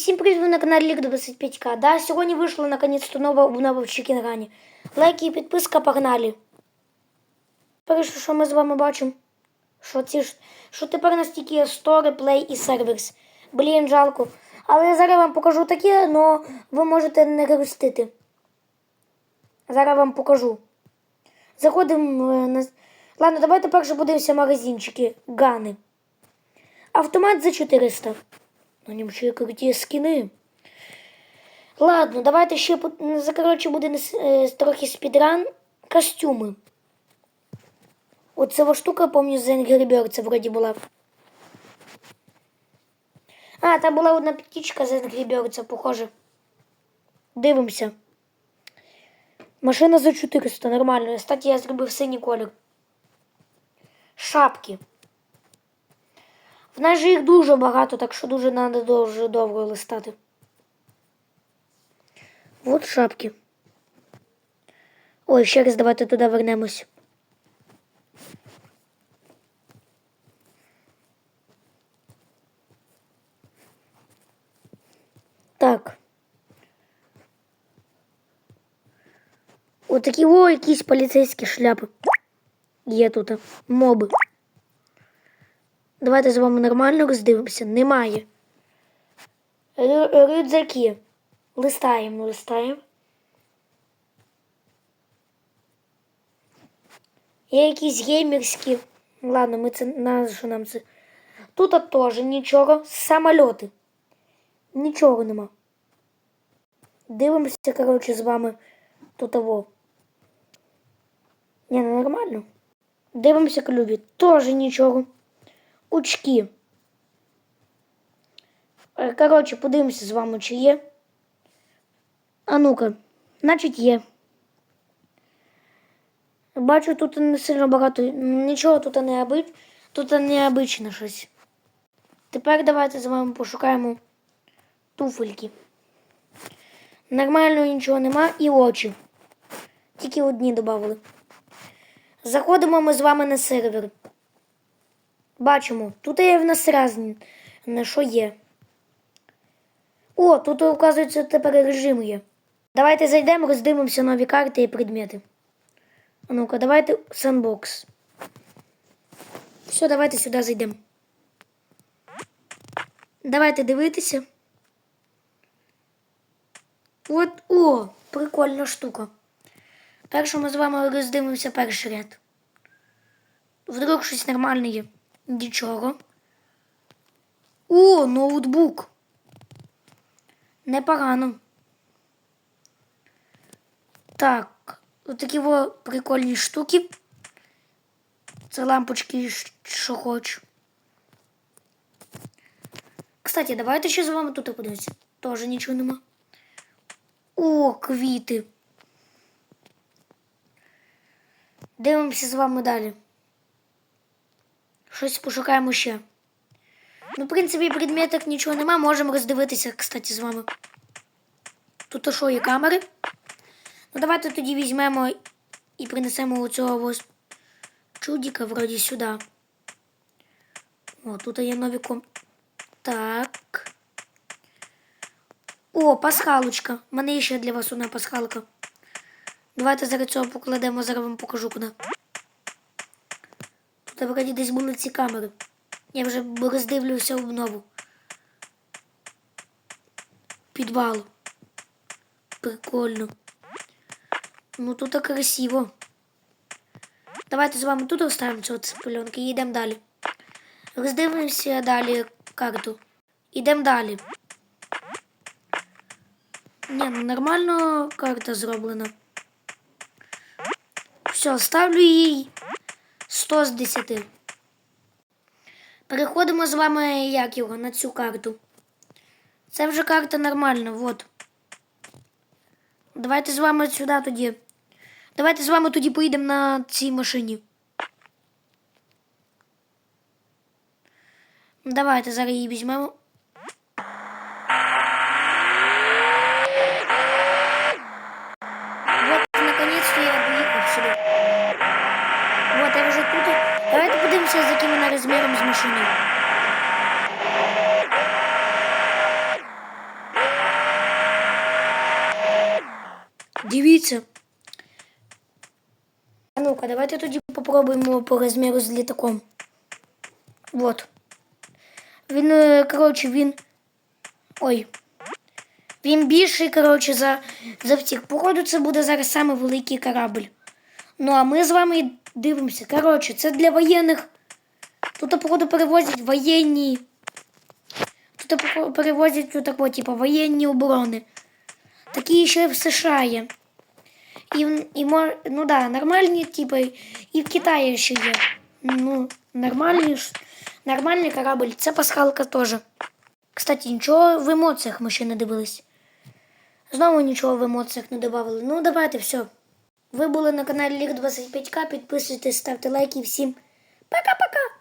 всім привіт, ви на каналі Лик 25К. Да, Сьогодні вийшла наконец-то нова обнова в Чікінгані. Лайки і підписка погнали. Перше, що ми з вами бачимо, що ці що тепер у нас тільки стори, плей і серверс. Блін, жалко. Але я зараз вам покажу таке, но ви можете не грустити. Зараз вам покажу. Заходим е, на. Ладно, давайте перше подивимося магазинчики. Гани. Автомат за 400. На ньому ще круті скини. Ладно, давайте ще ну, коротше, буде е, трохи спідран костюми. Оця штука, помню, з Angry Birds вроді була. А, там була одна птичка з Angry Birds, похоже. Дивимося. Машина за 400, нормально. Кстати, я зробив синій колір. Шапки. Нас же їх дуже багато, так що дуже треба дуже довго листати. От шапки. Ой, ще раз давайте туди вернемось. Так. Отакі От о якісь поліцейські шляпи. Є тут моби. Давайте з вами нормально роздивимося. Немає. Рюкзаки. Листаємо, листаємо. Є якісь геймерські. Ладно, ми це на що нам це. Тут теж нічого. Самольоти. Нічого нема. Дивимося, коротше, з вами тут того. Не, ну нормально. Дивимося клюві. Теж нічого очки. Е, коротше, подивимося з вами, чи є. А ну-ка, значить, є. Бачу, тут не сильно багато. Нічого тут не обич... Тут необичне щось. Тепер давайте з вами пошукаємо туфельки. Нормально нічого нема і очі. Тільки одні додали. Заходимо ми з вами на сервер. Бачимо, тут є в нас разне, що є. О, тут, оказується, тепер режим є. Давайте зайдемо, роздивимося нові карти і предмети. А ну-ка, давайте сандбокс. Все, давайте сюди зайдемо. Давайте дивитися. От, о, прикольна штука. Перше ми з вами роздивимося перший ряд. Вдруг щось нормальне є. Нічого. О, ноутбук. Непогано. Так, отакі во прикольні штуки. Це лампочки, що хочу. Кстати, давайте ще з вами тут подивимося. Тоже нічого нема. О, квіти. Дивимося з вами далі. Щось пошукаємо ще. Ну, в принципі, предметок нічого нема, можемо роздивитися, кстати, з вами. Тут що, є камери? Ну, давайте тоді візьмемо і принесемо оцього ось чудіка вроді сюди. О, тут є нові ком... Так. О, пасхалочка. У мене є ще для вас одна пасхалка. Давайте зараз цього покладемо, зараз вам покажу куди. Та вроді десь були ці камери. Я вже роздивлюся обнову. Підвал. Прикольно. Ну тут так красиво. Давайте з вами тут оставимося от пленки і йдемо далі. Роздивимося далі карту. Йдемо далі. Ні, ну нормально карта зроблена. Все, ставлю її. 100 з 10. Переходимо з вами як його на цю карту. Це вже карта нормальна, от. Давайте з вами сюди тоді. Давайте з вами тоді поїдемо на цій машині. Давайте зараз її візьмемо. Вот наконец-то я выехал сюди. чи ні? А ну-ка, давайте попробуем его по размеру с літаком. Вот. Він, е, коротше, він. Ой. Він більший, короче, за за всіх. Походу, це зараз самый великий корабль. Ну, а мы с вами дивимся. Короче, це для военных. Тут, походу, перевозять воєнні. Тут перевозять ну, тако, типу, воєнні оборони. Такі ще в США є. І, ну да, нормальні, типу, і в Китаї ще є. Ну, нормальні, ж- нормальний корабль. Це пасхалка теж. Кстати, нічого в емоціях ми ще не дивились. Знову нічого в емоціях не додавали. Ну, давайте, все. Ви були на каналі Ліг 25К. Підписуйтесь, ставте лайки всім. Пока-пока!